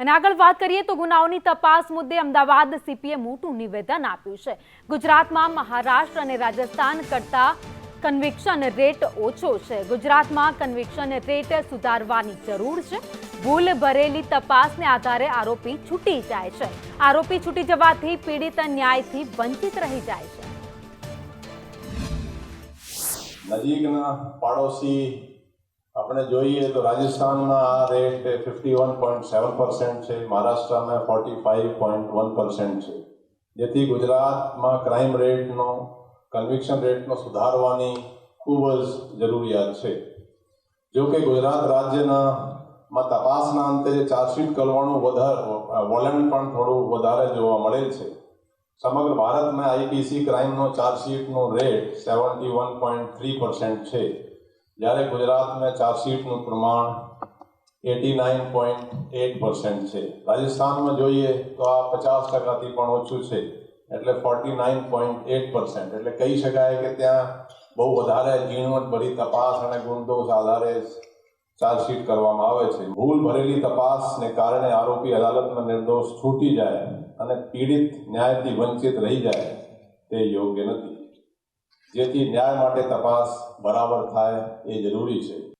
અને આગળ વાત કરીએ તો ગુનાઓની તપાસ મુદ્દે અમદાવાદ સીપીએ મોટું નિવેદન આપ્યું છે. ગુજરાતમાં મહારાષ્ટ્ર અને રાજસ્થાન કરતા કન્વિક્શન રેટ ઓછો છે. ગુજરાતમાં કન્વિક્શન રેટ સુધારવાની જરૂર છે. ભૂલ ભરેલી તપાસને આધારે આરોપી છૂટી જાય છે. આરોપી છૂટી જવાથી પીડિત ન્યાયથી વંચિત રહી જાય છે. નજીકના પાડોશી આપણે જોઈએ તો રાજસ્થાનમાં આ rate fifty one point seven percent છે, મહારાષ્ટ્રમાં forty five point one percent છે. જેથી ગુજરાતમાં ક્રાઇમ રેટનો કન્વિક્શન રેટનો સુધારવાની ખૂબ જ જરૂરિયાત છે. જો કે ગુજરાત રાજ્યના માં તપાસના અંતે જે ચાર્જશીટ કરવાનું વધારે, વલણ પણ થોડું વધારે જોવા મળે છે. સમગ્ર ભારતમાં આઈપીસી ક્રાઇમનો ચાર્જશીટનો rate seventy one point three percent છે. જ્યારે ગુજરાતમાં ચાર્જશીટનું પ્રમાણ eighty nine point eight percent છે. રાજસ્થાનમાં જોઈએ તો આ પચાસ ટકાથી પણ ઓછું છે. એટલે forty nine point eight percent. એટલે કહી શકાય કે ત્યાં બહુ વધારે ઝીણવટભરી તપાસ અને ગુણદોષ આધારે ચાર્જશીટ કરવામાં આવે છે. ભૂલ ભરેલી તપાસને કારણે આરોપી અદાલતમાં નિર્દોષ છૂટી જાય અને પીડિત ન્યાયથી વંચિત રહી જાય તે યોગ્ય નથી. જેથી ન્યાય માટે તપાસ બરાબર થાય એ જરૂરી છે.